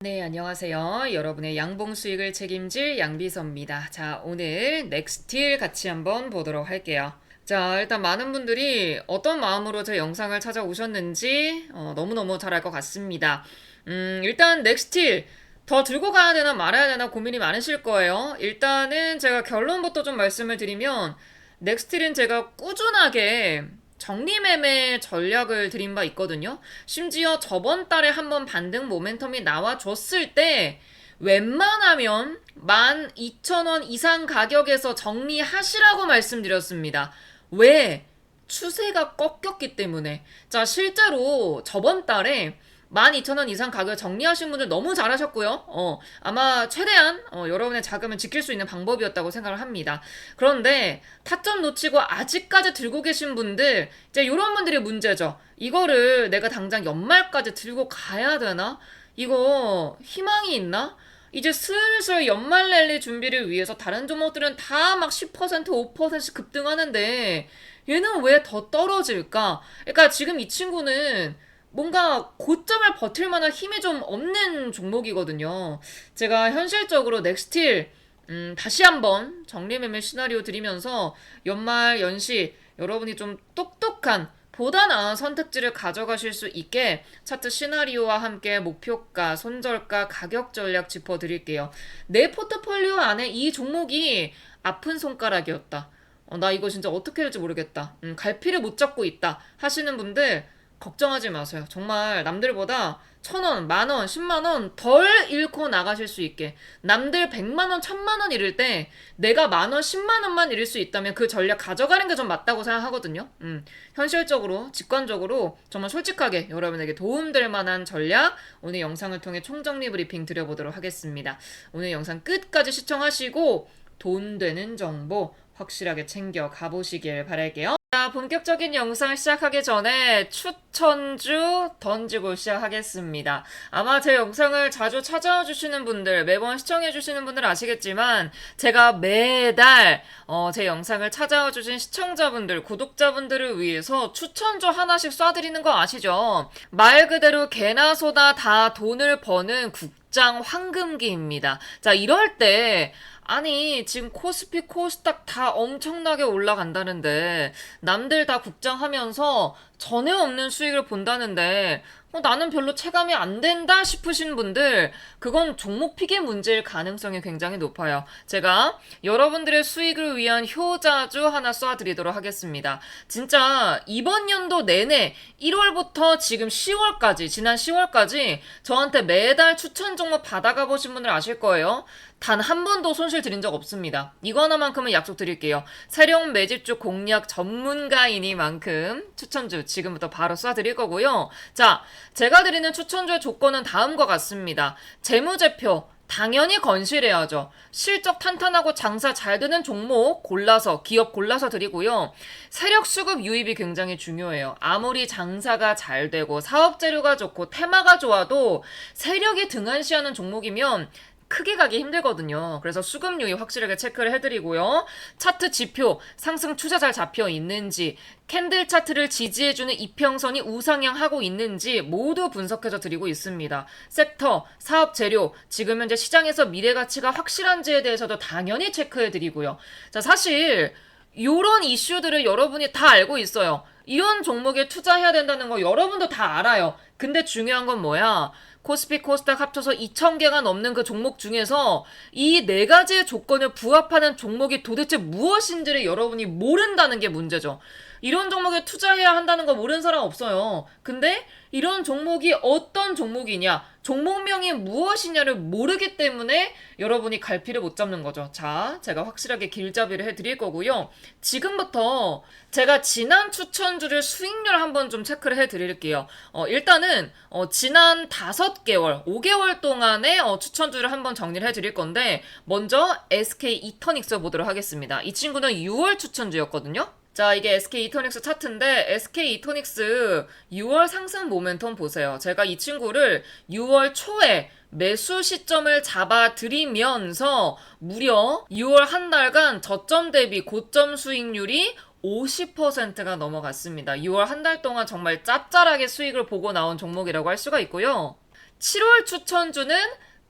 네, 안녕하세요. 여러분의 양봉 수익을 책임질 양비서입니다. 자, 오늘 넥스틸 같이 한번 보도록 할게요. 자, 일단 많은 분들이 어떤 마음으로 제 영상을 찾아오셨는지 어, 너무너무 잘 알 것 같습니다. 음, 일단 넥스틸 더 들고 가야 되나 말아야 되나 고민이 많으실 거예요. 일단은 제가 결론부터 좀 말씀을 드리면 넥스틸은 제가 꾸준하게 정리매매 전략을 드린 바 있거든요. 심지어 저번 달에 한번 반등 모멘텀이 나와줬을 때 웬만하면 12,000원 이상 가격에서 정리하시라고 말씀드렸습니다. 왜? 추세가 꺾였기 때문에. 자, 실제로 저번 달에 12,000원 이상 가격 정리하신 분들 너무 잘하셨고요. 어, 아마 최대한 어, 여러분의 자금을 지킬 수 있는 방법이었다고 생각을 합니다. 그런데 타점 놓치고 아직까지 들고 계신 분들 이제 이런 분들이 문제죠. 이거를 내가 당장 연말까지 들고 가야 되나? 이거 희망이 있나? 이제 슬슬 연말 랠리 준비를 위해서 다른 종목들은 다 막 10% 5%씩 급등하는데 얘는 왜 더 떨어질까? 그러니까 지금 이 친구는 뭔가 고점을 버틸 만한 힘이 좀 없는 종목이거든요. 제가 현실적으로 넥스틸 음, 다시 한번 정리매매 시나리오 드리면서 연말 연시 여러분이 좀 똑똑한 보다 나은 선택지를 가져가실 수 있게 차트 시나리오와 함께 목표가, 손절가, 가격 전략 짚어드릴게요. 내 포트폴리오 안에 이 종목이 아픈 손가락이었다. 어, 나 이거 진짜 어떻게 할지 모르겠다. 음, 갈피를 못 잡고 있다. 하시는 분들 걱정하지 마세요. 정말 남들보다 천 원, 만 원, 십만 원 덜 잃고 나가실 수 있게. 남들 백만 원, 천만 원 잃을 때 내가 만 원, 십만 원만 잃을 수 있다면 그 전략 가져가는 게 좀 맞다고 생각하거든요. 음, 현실적으로, 직관적으로 정말 솔직하게 여러분에게 도움될 만한 전략 오늘 영상을 통해 총정리 브리핑 드려보도록 하겠습니다. 오늘 영상 끝까지 시청하시고 돈 되는 정보 확실하게 챙겨 가보시길 바랄게요. 자, 본격적인 영상 시작하기 전에 추천주 던지고 시작하겠습니다. 아마 제 영상을 자주 찾아와 주시는 분들, 매번 시청해 주시는 분들 아시겠지만, 제가 매달, 어, 제 영상을 찾아와 주신 시청자분들, 구독자분들을 위해서 추천주 하나씩 쏴드리는 거 아시죠? 말 그대로 개나 소나 다 돈을 버는 국 장 황금기입니다. 자, 이럴 때, 아니, 지금 코스피, 코스닥 다 엄청나게 올라간다는데, 남들 다 국장하면서 전에 없는 수익을 본다는데, 어, 나는 별로 체감이 안 된다 싶으신 분들, 그건 종목 픽의 문제일 가능성이 굉장히 높아요. 제가 여러분들의 수익을 위한 효자주 하나 쏴드리도록 하겠습니다. 진짜 이번 연도 내내 1월부터 지금 10월까지, 지난 10월까지 저한테 매달 추천 종목 받아가 보신 분들 아실 거예요. 단 한 번도 손실 드린 적 없습니다. 이거 하나만큼은 약속드릴게요. 세력 매집주 공략 전문가이니만큼 추천주 지금부터 바로 쏴드릴 거고요. 자, 제가 드리는 추천주의 조건은 다음과 같습니다. 재무제표, 당연히 건실해야죠. 실적 탄탄하고 장사 잘 되는 종목 골라서, 기업 골라서 드리고요. 세력 수급 유입이 굉장히 중요해요. 아무리 장사가 잘 되고 사업 재료가 좋고 테마가 좋아도 세력이 등한시하는 종목이면 크게 가기 힘들거든요. 그래서 수급 유입 확실하게 체크를 해드리고요. 차트 지표, 상승 추세 잘 잡혀 있는지, 캔들 차트를 지지해주는 이평선이 우상향하고 있는지 모두 분석해서 드리고 있습니다. 섹터, 사업 재료, 지금 현재 시장에서 미래 가치가 확실한지에 대해서도 당연히 체크해드리고요. 자, 사실, 요런 이슈들을 여러분이 다 알고 있어요. 이런 종목에 투자해야 된다는 거 여러분도 다 알아요. 근데 중요한 건 뭐야? 코스피 코스닥 합쳐서 2,000개가 넘는 그 종목 중에서 이 네 가지의 조건을 부합하는 종목이 도대체 무엇인지를 여러분이 모른다는 게 문제죠. 이런 종목에 투자해야 한다는 거 모르는 사람 없어요. 근데 이런 종목이 어떤 종목이냐, 종목명이 무엇이냐를 모르기 때문에 여러분이 갈피를 못 잡는 거죠. 자, 제가 확실하게 길잡이를 해드릴 거고요. 지금부터 제가 지난 추천주를 수익률 한번 좀 체크를 해드릴게요. 어, 일단은 어, 지난 5개월, 5개월 동안의 어, 추천주를 한번 정리를 해드릴 건데 먼저 SK 이터닉스 보도록 하겠습니다. 이 친구는 6월 추천주였거든요. 자, 이게 SK 이토닉스 차트인데 SK 이토닉스 6월 상승 모멘텀 보세요. 제가 이 친구를 6월 초에 매수 시점을 잡아 드리면서 무려 6월 한 달간 저점 대비 고점 수익률이 50%가 넘어갔습니다. 6월 한 달 동안 정말 짭짤하게 수익을 보고 나온 종목이라고 할 수가 있고요. 7월 추천주는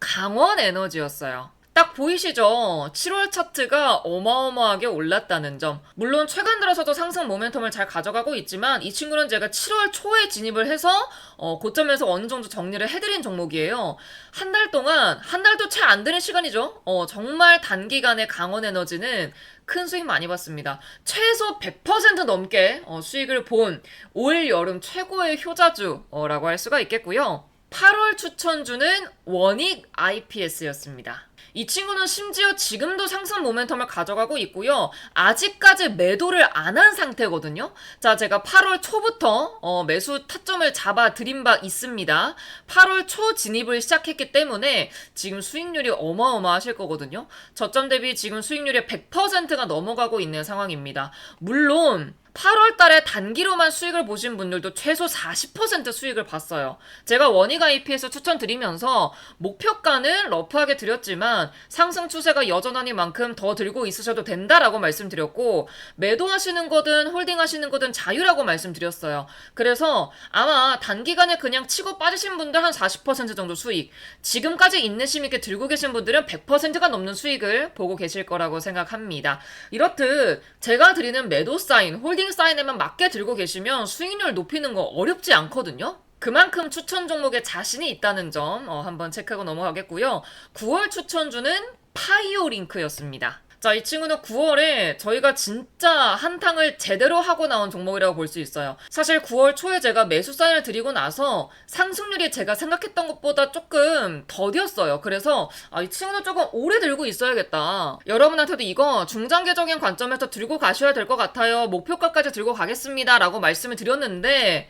강원 에너지였어요. 딱 보이시죠? 7월 차트가 어마어마하게 올랐다는 점. 물론 최근 들어서도 상승 모멘텀을 잘 가져가고 있지만 이 친구는 제가 7월 초에 진입을 해서 어, 고점에서 어느 정도 정리를 해드린 종목이에요. 한 달 동안 한 달도 채 안 되는 시간이죠. 어, 정말 단기간에 강원 에너지는 큰 수익 많이 봤습니다. 최소 100% 넘게 어, 수익을 본 올 여름 최고의 효자주라고 할 수가 있겠고요. 8월 추천주는 원익 IPS였습니다. 이 친구는 심지어 지금도 상승 모멘텀을 가져가고 있고요. 아직까지 매도를 안 한 상태거든요. 자, 제가 8월 초부터 어, 매수 타점을 잡아 드린 바 있습니다. 8월 초 진입을 시작했기 때문에 지금 수익률이 어마어마하실 거거든요. 저점 대비 지금 수익률이 100%가 넘어가고 있는 상황입니다. 물론 8월 달에 단기로만 수익을 보신 분들도 최소 40% 수익을 봤어요. 제가 원익 IP에서 추천드리면서 목표가는 러프하게 드렸지만 상승 추세가 여전하니만큼 더 들고 있으셔도 된다라고 말씀드렸고 매도하시는 거든 홀딩하시는 거든 자유라고 말씀드렸어요. 그래서 아마 단기간에 그냥 치고 빠지신 분들 한 40% 정도 수익 지금까지 인내심 있게 들고 계신 분들은 100%가 넘는 수익을 보고 계실 거라고 생각합니다. 이렇듯 제가 드리는 매도 사인, 홀딩 사인에만 맞게 들고 계시면 수익률 높이는 거 어렵지 않거든요. 그만큼 추천 종목에 자신이 있다는 점 어, 한번 체크하고 넘어가겠고요. 9월 추천주는 파이오 링크였습니다. 자, 이 친구는 9월에 저희가 진짜 한탕을 제대로 하고 나온 종목이라고 볼 수 있어요. 사실 9월 초에 제가 매수 사인을 드리고 나서 상승률이 제가 생각했던 것보다 조금 더뎠어요. 그래서 아, 이 친구는 조금 오래 들고 있어야겠다. 여러분한테도 이거 중장기적인 관점에서 들고 가셔야 될 것 같아요. 목표가까지 들고 가겠습니다. 라고 말씀을 드렸는데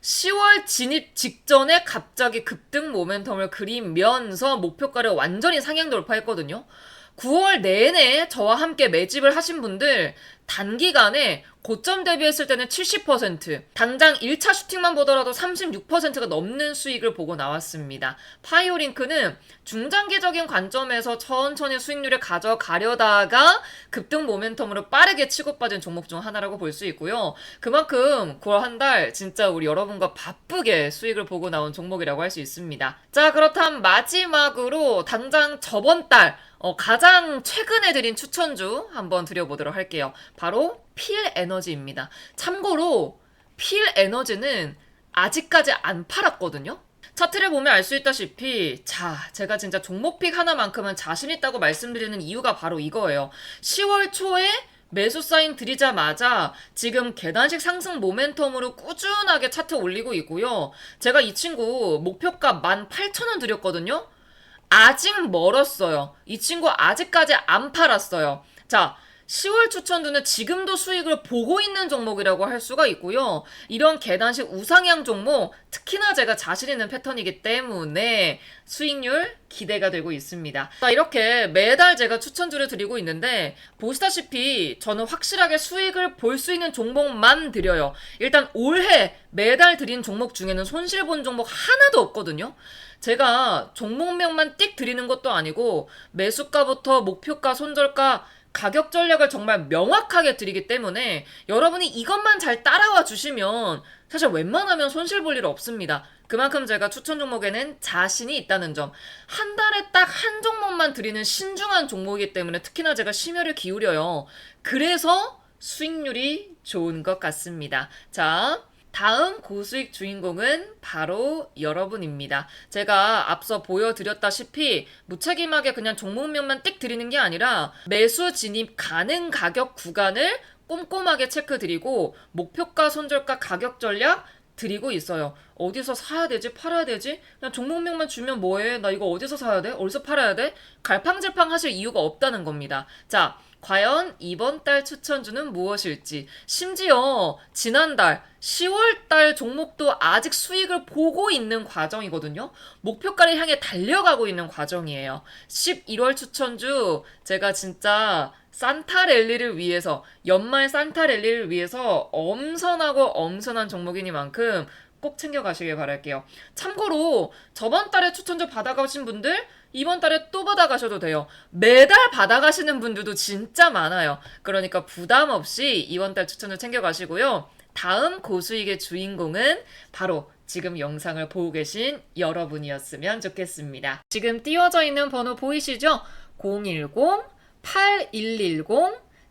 10월 진입 직전에 갑자기 급등 모멘텀을 그리면서 목표가를 완전히 상향 돌파했거든요. 9월 내내 저와 함께 매집을 하신 분들 단기간에 고점 대비했을 때는 70%, 당장 1차 슈팅만 보더라도 36%가 넘는 수익을 보고 나왔습니다. 파이오링크는 중장기적인 관점에서 천천히 수익률을 가져가려다가 급등 모멘텀으로 빠르게 치고 빠진 종목 중 하나라고 볼 수 있고요. 그만큼 9월 한 달 진짜 우리 여러분과 바쁘게 수익을 보고 나온 종목이라고 할 수 있습니다. 자, 그렇다면 마지막으로 당장 저번 달 어, 가장 최근에 드린 추천주 한번 드려보도록 할게요. 바로 필 에너지입니다. 참고로 필 에너지는 아직까지 안 팔았거든요. 차트를 보면 알 수 있다시피 자 제가 진짜 종목픽 하나만큼은 자신 있다고 말씀드리는 이유가 바로 이거예요. 10월 초에 매수 사인 드리자마자 지금 계단식 상승 모멘텀으로 꾸준하게 차트 올리고 있고요. 제가 이 친구 목표가 18,000원 드렸거든요. 아직 멀었어요. 이 친구 아직까지 안 팔았어요. 자, 10월 추천주는 지금도 수익을 보고 있는 종목이라고 할 수가 있고요. 이런 계단식 우상향 종목, 특히나 제가 자신 있는 패턴이기 때문에 수익률 기대가 되고 있습니다. 자, 이렇게 매달 제가 추천주를 드리고 있는데, 보시다시피 저는 확실하게 수익을 볼 수 있는 종목만 드려요. 일단 올해 매달 드린 종목 중에는 손실 본 종목 하나도 없거든요. 제가 종목명만 띡 드리는 것도 아니고, 매수가부터 목표가, 손절가, 가격 전략을 정말 명확하게 드리기 때문에 여러분이 이것만 잘 따라와 주시면 사실 웬만하면 손실 볼 일 없습니다. 그만큼 제가 추천 종목에는 자신이 있다는 점. 한 달에 딱 한 종목만 드리는 신중한 종목이기 때문에 특히나 제가 심혈을 기울여요. 그래서 수익률이 좋은 것 같습니다. 자, 다음 고수익 주인공은 바로 여러분입니다. 제가 앞서 보여드렸다시피 무책임하게 그냥 종목명만 띡 드리는 게 아니라 매수 진입 가능 가격 구간을 꼼꼼하게 체크 드리고 목표가, 손절가, 가격 전략 드리고 있어요. 어디서 사야 되지? 팔아야 되지? 그냥 종목명만 주면 뭐해? 나 이거 어디서 사야 돼? 어디서 팔아야 돼? 갈팡질팡 하실 이유가 없다는 겁니다. 자, 과연 이번 달 추천주는 무엇일지, 심지어 지난달 10월 달 종목도 아직 수익을 보고 있는 과정이거든요. 목표가를 향해 달려가고 있는 과정이에요. 11월 추천주 제가 진짜 산타 랠리를 위해서 연말 산타 랠리를 위해서 엄선하고 엄선한 종목이니만큼 꼭 챙겨가시길 바랄게요. 참고로 저번 달에 추천주 받아가신 분들 이번 달에 또 받아가셔도 돼요. 매달 받아가시는 분들도 진짜 많아요. 그러니까 부담 없이 이번 달 추천을 챙겨가시고요. 다음 고수익의 주인공은 바로 지금 영상을 보고 계신 여러분이었으면 좋겠습니다. 지금 띄워져 있는 번호 보이시죠?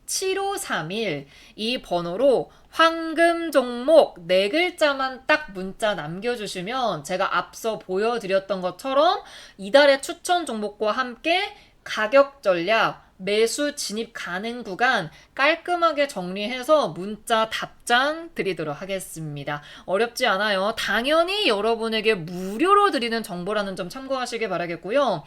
010-8110-7531. 이 번호로 황금 종목 네 글자만 딱 문자 남겨주시면 제가 앞서 보여드렸던 것처럼 이달의 추천 종목과 함께 가격 전략, 매수 진입 가능 구간 깔끔하게 정리해서 문자 답장 드리도록 하겠습니다. 어렵지 않아요. 당연히 여러분에게 무료로 드리는 정보라는 점 참고하시길 바라겠고요.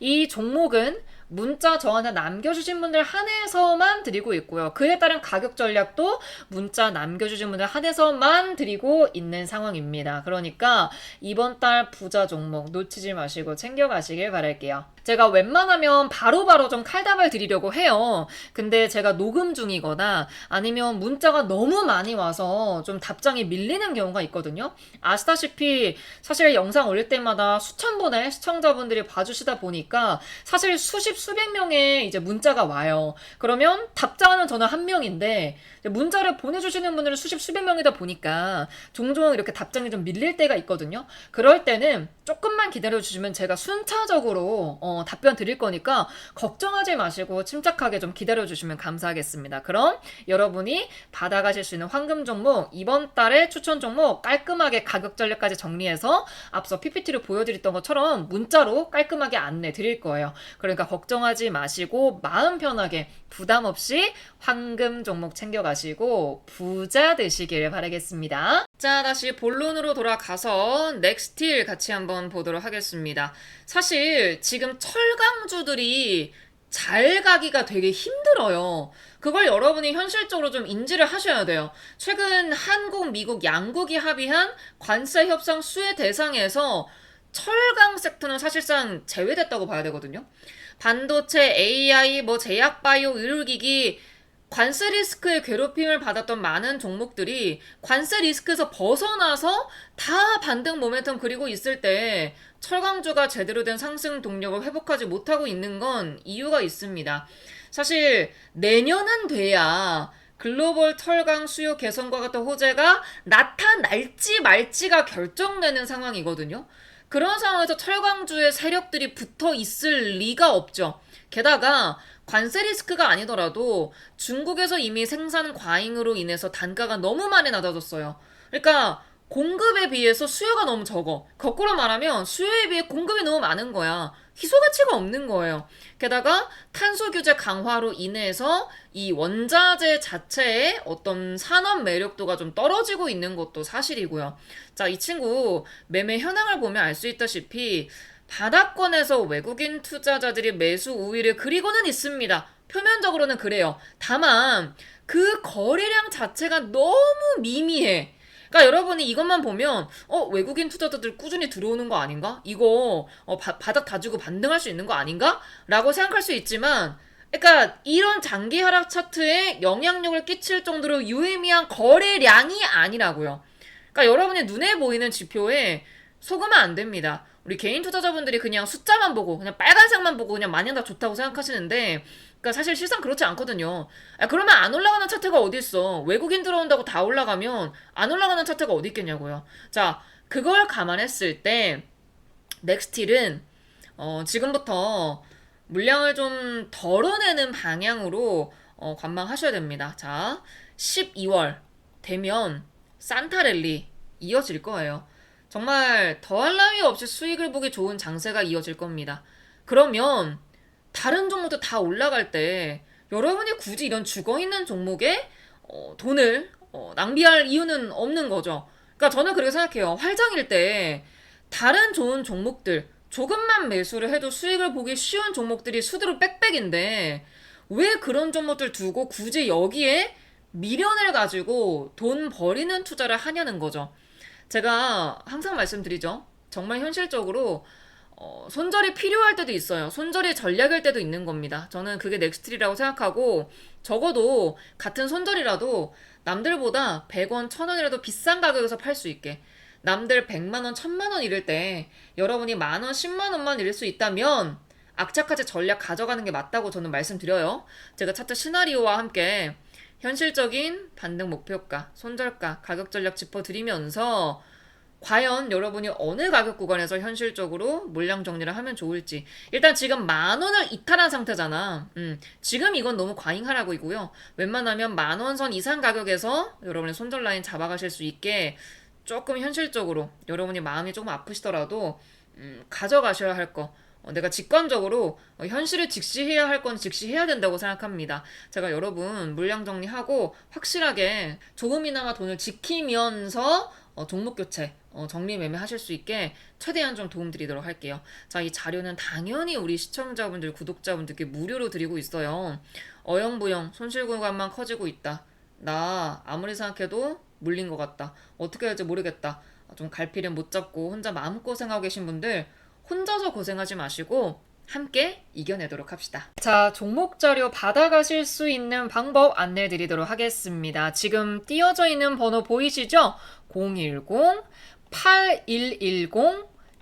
이 종목은 문자 저한테 남겨주신 분들 한해서만 드리고 있고요. 그에 따른 가격 전략도 문자 남겨주신 분들 한해서만 드리고 있는 상황입니다. 그러니까 이번 달 부자 종목 놓치지 마시고 챙겨가시길 바랄게요. 제가 웬만하면 바로 바로 좀 칼답을 드리려고 해요. 근데 제가 녹음 중이거나 아니면 문자가 너무 많이 와서 좀 답장이 밀리는 경우가 있거든요. 아시다시피 사실 영상 올릴 때마다 수천 분의 시청자분들이 봐주시다 보니까 사실 수십 수백 명의 이제 문자가 와요. 그러면 답장하는 저는 한 명인데 문자를 보내주시는 분들은 수십 수백 명이다 보니까 종종 이렇게 답장이 좀 밀릴 때가 있거든요. 그럴 때는 조금만 기다려주시면 제가 순차적으로 어, 답변 드릴 거니까 걱정하지 마시고 침착하게 좀 기다려 주시면 감사하겠습니다. 그럼 여러분이 받아가실 수 있는 황금 종목 이번 달의 추천 종목 깔끔하게 가격 전략까지 정리해서 앞서 PPT를 보여드렸던 것처럼 문자로 깔끔하게 안내 드릴 거예요. 그러니까 걱정하지 마시고 마음 편하게 부담 없이 황금 종목 챙겨가시고 부자 되시길 바라겠습니다. 자, 다시 본론으로 돌아가서 넥스틸 같이 한번 보도록 하겠습니다. 사실 지금 철강주들이 잘 가기가 되게 힘들어요. 그걸 여러분이 현실적으로 좀 인지를 하셔야 돼요. 최근 한국, 미국, 양국이 합의한 관세 협상 수혜 대상에서 철강 섹터는 사실상 제외됐다고 봐야 되거든요. 반도체, AI, 뭐 제약 바이오, 의료기기 관세 리스크의 괴롭힘을 받았던 많은 종목들이 관세 리스크에서 벗어나서 다 반등 모멘텀 그리고 있을 때 철강주가 제대로 된 상승 동력을 회복하지 못하고 있는 건 이유가 있습니다. 사실 내년은 돼야 글로벌 철강 수요 개선과 같은 호재가 나타날지 말지가 결정되는 상황이거든요. 그런 상황에서 철강주의 세력들이 붙어 있을 리가 없죠. 게다가 관세 리스크가 아니더라도 중국에서 이미 생산 과잉으로 인해서 단가가 너무 많이 낮아졌어요. 그러니까 공급에 비해서 수요가 너무 적어. 거꾸로 말하면 수요에 비해 공급이 너무 많은 거야. 희소 가치가 없는 거예요. 게다가 탄소 규제 강화로 인해서 이 원자재 자체의 어떤 산업 매력도가 좀 떨어지고 있는 것도 사실이고요. 자, 이 친구 매매 현황을 보면 알 수 있다시피 바닥권에서 외국인 투자자들이 매수 우위를 그리고는 있습니다. 표면적으로는 그래요. 다만 그 거래량 자체가 너무 미미해. 그러니까 여러분이 이것만 보면 어 외국인 투자자들 꾸준히 들어오는 거 아닌가? 이거 어, 바, 바닥 다지고 반등할 수 있는 거 아닌가? 라고 생각할 수 있지만 그러니까 이런 장기 하락 차트에 영향력을 끼칠 정도로 유의미한 거래량이 아니라고요. 그러니까 여러분의 눈에 보이는 지표에 속으면 안 됩니다. 우리 개인 투자자분들이 그냥 숫자만 보고 그냥 빨간색만 보고 그냥 마냥 다 좋다고 생각하시는데 그러니까 사실 실상 그렇지 않거든요. 아, 그러면 안 올라가는 차트가 어디 있어? 외국인 들어온다고 다 올라가면 안 올라가는 차트가 어디 있겠냐고요. 자, 그걸 감안했을 때 넥스틸은 어, 지금부터 물량을 좀 덜어내는 방향으로 어, 관망하셔야 됩니다. 자, 12월 되면 산타랠리 이어질 거예요. 정말 더할 나위 없이 수익을 보기 좋은 장세가 이어질 겁니다. 그러면 다른 종목도 다 올라갈 때 여러분이 굳이 이런 죽어 있는 종목에 어, 돈을 어, 낭비할 이유는 없는 거죠. 그러니까 저는 그렇게 생각해요. 활장일 때 다른 좋은 종목들 조금만 매수를 해도 수익을 보기 쉬운 종목들이 수두로 빽빽인데 왜 그런 종목들 두고 굳이 여기에 미련을 가지고 돈 버리는 투자를 하냐는 거죠. 제가 항상 말씀드리죠. 정말 현실적으로 어, 손절이 필요할 때도 있어요. 손절이 전략일 때도 있는 겁니다. 저는 그게 넥스트리라고 생각하고 적어도 같은 손절이라도 남들보다 100원, 1000원이라도 비싼 가격에서 팔 수 있게 남들 100만원, 1000만원 잃을 때 여러분이 만원, 10만원만 잃을 수 있다면 악착같이 전략 가져가는 게 맞다고 저는 말씀드려요. 제가 차트 시나리오와 함께 현실적인 반등 목표가, 손절가, 가격 전략 짚어드리면서 과연 여러분이 어느 가격 구간에서 현실적으로 물량 정리를 하면 좋을지. 일단 지금 만 원을 이탈한 상태잖아. 음, 지금 이건 너무 과잉 하라고이고요. 웬만하면 만 원 선 이상 가격에서 여러분의 손절 라인 잡아가실 수 있게 조금 현실적으로 여러분이 마음이 조금 아프시더라도 음, 가져가셔야 할 거. 어, 내가 직관적으로 어, 현실을 직시해야 할 건 직시해야 된다고 생각합니다. 제가 여러분 물량 정리하고 확실하게 조금이나마 돈을 지키면서 어, 종목 교체, 어, 정리 매매 하실 수 있게 최대한 좀 도움 드리도록 할게요. 자, 이 자료는 당연히 우리 시청자분들, 구독자분들께 무료로 드리고 있어요. 어영부영 손실 구간만 커지고 있다. 나 아무리 생각해도 물린 것 같다. 어떻게 할지 모르겠다. 좀 갈피를 못 잡고 혼자 마음고생하고 계신 분들 혼자서 고생하지 마시고 함께 이겨내도록 합시다. 자, 종목 자료 받아가실 수 있는 방법 안내 드리도록 하겠습니다. 지금 띄어져 있는 번호 보이시죠? 010 8110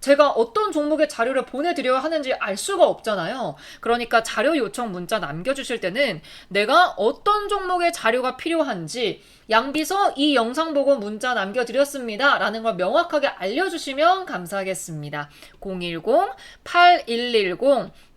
제가 어떤 종목의 자료를 보내드려야 하는지 알 수가 없잖아요. 그러니까 자료 요청 문자 남겨주실 때는 내가 어떤 종목의 자료가 필요한지 양비서 이 영상 보고 문자 남겨드렸습니다. 라는 걸 명확하게 알려주시면 감사하겠습니다. 010-8110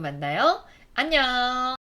만나요. 안녕!